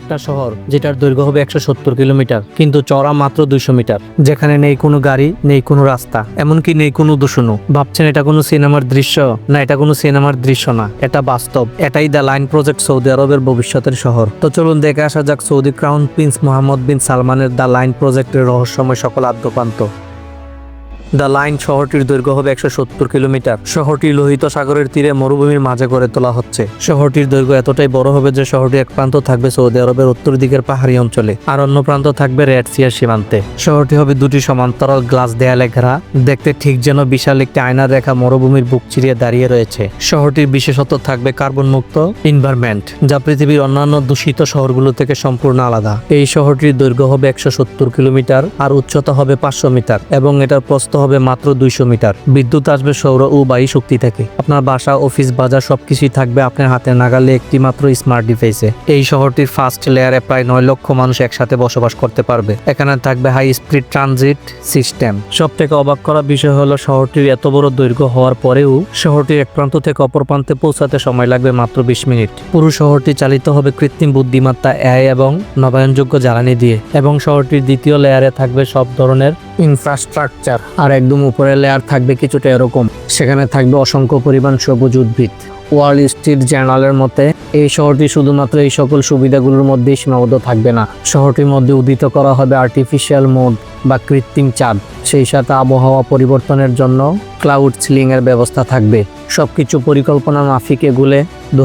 একটা শহর যেটার দৈর্ঘ্য হবে একশো সত্তর কিলোমিটার, কিন্তু চড়া মাত্র দুইশো মিটার। যেখানে নেই কোনো গাড়ি, নেই কোনো রাস্তা, এমনকি নেই কোনো দূষণও ভাবছেন এটা কোনো সিনেমার দৃশ্য? না, এটা কোনো সিনেমার দৃশ্য না, এটা বাস্তব। এটাই দ্য লাইন প্রজেক্ট সৌদি আরবের ভবিষ্যতের শহর। তো চলুন দেখে আসা যাক Saudi crown prince Mohammed bin সালমানের দ্য লাইন প্রজেক্টের রহস্যময় সকল আদ্যপান্ত। দ্য লাইন শহরটির দৈর্ঘ্য হবে একশো সত্তর কিলোমিটার। শহরটি লোহিত সাগরের তীরে মরুভূমির মাঝে গড়ে তোলা হচ্ছে। শহরটির দৈর্ঘ্য এতটাই বড় হবে যে শহরটি এক প্রান্ত থাকবে সৌদি আরবের উত্তর দিকের পাহাড়ি অঞ্চলে আর অন্য প্রান্ত থাকবে রেড সিয়ার সীমান্তে। শহরটি হবে দুটি সমান্তরাল গ্লাস দেয়ালে ঘেরা। দেখতে ঠিক যেন বিশাল একটি আয়নার রেখা মরুভূমির বুক চিরিয়ে দাঁড়িয়ে রয়েছে। শহরটির বিশেষত্ব থাকবে কার্বন মুক্ত এনভায়রনমেন্ট, যা পৃথিবীর অন্যান্য দূষিত শহরগুলো থেকে সম্পূর্ণ আলাদা। এই শহরটির দৈর্ঘ্য হবে একশো সত্তর কিলোমিটার আর উচ্চতা হবে পাঁচশো মিটার এবং এটার প্রস্থ হবে মাত্র দুইশো মিটার। বিদ্যুৎ আসবে সৌর ও বায়ু শক্তি থেকে। আপনার বাসা, অফিস, বাজার সবকিছুই থাকবে আপনার হাতে নাগালে একটি মাত্র স্মার্ট ডিভাইসে এই শহরটির ফার্স্ট লেয়ারে প্রায় নয় লক্ষ মানুষ একসাথে বসবাস করতে পারবে। এখানে থাকবে হাই স্পিড ট্রানজিট সিস্টেম সব থেকে অবাক করা বিষয় হলো শহরটির এত বড় দৈর্ঘ্য হওয়ার পরেও শহরটির এক প্রান্ত থেকে অপর প্রান্তে পৌঁছাতে সময় লাগবে মাত্র বিশ মিনিট। পুরো শহরটি চালিত হবে কৃত্রিম বুদ্ধিমত্তা এআই এবং নবায়নযোগ্য জ্বালানি দিয়ে এবং শহরটির দ্বিতীয় লেয়ারে থাকবে সব ধরনের ইনফ্রাস্ট্রাকচার আর একদম উপরের লেয়ার থাকবে কিছুটা এরকম। সেখানে থাকবে অসংখ্য পরিমাণ সবুজ উদ্ভিদ। ওয়াল স্ট্রিট জার্নালের মতে, এই শহরটি শুধুমাত্র এই সকল সুবিধাগুলোর মধ্যেই সীমাবদ্ধ থাকবে না। শহরটির মধ্যে উদিত করা হবে আর্টিফিশিয়াল মোড বা কৃত্রিম চাঁদ। সেই সাথে আবহাওয়া পরিবর্তনের জন্য ক্লাউড সিলিং এর ব্যবস্থা থাকবে। সবকিছু পরিকল্পনা মাফিক এগুলে দু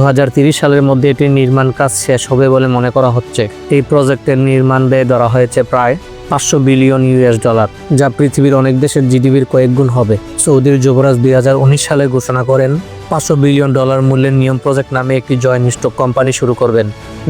সালের মধ্যে এটির নির্মাণ কাজ শেষ হবে বলে মনে করা হচ্ছে। এই প্রজেক্টের নির্মাণ ব্যয় ধরা হয়েছে প্রায় পাঁচশো বিলিয়ন ইউএস ডলার, যা পৃথিবীর অনেক দেশের জিডিপির কয়েক গুণ হবে। সৌদির যুবরাজ দু হাজার উনিশ সালে ঘোষণা করেন, পাঁচশো বিলিয়ন ডলার মূল্যের নিয়ম প্রজেক্ট নামে একটি জয়েন্ট স্টক কোম্পানি শুরু করবেন,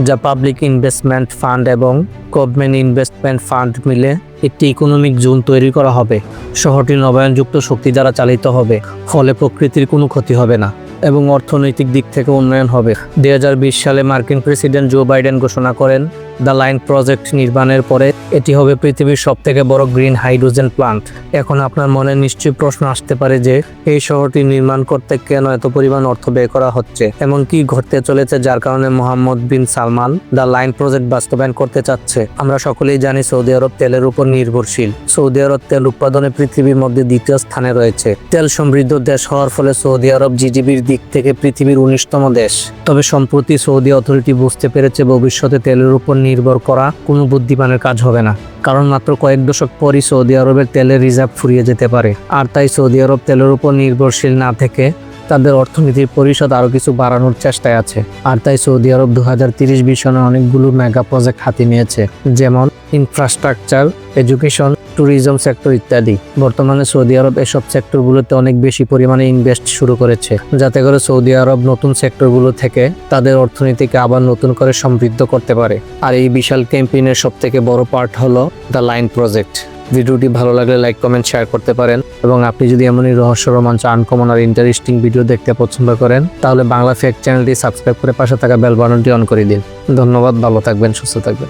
যা পাবলিক ইনভেস্টমেন্ট ফান্ড এবং গভর্নমেন্ট ইনভেস্টমেন্ট ফান্ড মিলে একটি ইকোনমিক জোন তৈরি করা হবে। শহরটি নবায়নযুক্ত শক্তি দ্বারা চালিত হবে, ফলে প্রকৃতির কোনো ক্ষতি হবে না এবং অর্থনৈতিক দিক থেকে উন্নয়ন হবে। দুই হাজার বিশ সালে মার্কিন প্রেসিডেন্ট জো বাইডেন ঘোষণা করেন দ্য লাইন প্রজেক্ট নির্মাণের পরে এটি হবে পৃথিবীর সব থেকে বড় গ্রিন হাইড্রোজেন প্লান্ট। এখন আপনার মনে নিশ্চয়ই প্রশ্ন আসতে পারে যে, এই শহরটি নির্মাণ করতে কেন এত পরিমাণ অর্থ ব্যয় করা হচ্ছে? এমন কি ঘটতে চলেছে যার কারণে Mohammed bin Salman the line project বাস্তবায়ন করতে চাচ্ছে? আমরা সকলেই জানি সৌদি আরব তেলের উপর নির্ভরশীল। সৌদি আরব তেল উৎপাদনে পৃথিবীর মধ্যে দ্বিতীয় স্থানে রয়েছে। তেল সমৃদ্ধ দেশ হওয়ার ফলে সৌদি আরব জিডিপির দিক থেকে পৃথিবীর উনিশতম দেশ। তবে সম্প্রতি সৌদি অথরিটি বুঝতে পেরেছে ভবিষ্যতে তেলের উপর নির্ভর করা কোনো বুদ্ধিমানের কাজ হবে না, কারণ মাত্র কয়েক দশক পরই সৌদি আরবের তেলের রিজার্ভ ফুরিয়ে যেতে পারে। আর তাই সৌদি আরব তেলের উপর নির্ভরশীল না থেকে তাদের অর্থনীতির পরিষদ আরও কিছু বাড়ানোর চেষ্টায় আছে। আর তাই সৌদি আরব দু হাজার তিরিশ বিশনে অনেকগুলো মেগা প্রজেক্ট হাতে নিয়েছে, যেমন ইনফ্রাস্ট্রাকচার এডুকেশন ট্যুরিজম সেক্টর ইত্যাদি। বর্তমানে সৌদি আরব এসব সেক্টরগুলোতে অনেক বেশি পরিমাণে ইনভেস্ট শুরু করেছে। যাতে করে সৌদি আরব নতুন সেক্টরগুলো থেকে তাদের অর্থনীতিকে আবার নতুন করে সমৃদ্ধ করতে পারে। আর এই বিশাল ক্যাম্পেইনের সব থেকে বড় পার্ট হলো দ্য লাইন প্রজেক্ট ভিডিওটি ভালো লাগলে লাইক কমেন্ট শেয়ার করতে পারেন এবং আপনি যদি এমনই রহস্য, রোমাঞ্চ আনকমন আর ইন্টারেস্টিং ভিডিও দেখতে পছন্দ করেন, তাহলে বাংলা ফেক চ্যানেলটি সাবস্ক্রাইব করে পাশে থাকা বেল বাটনটি অন করে দিন। ধন্যবাদ, ভালো থাকবেন, সুস্থ থাকবেন।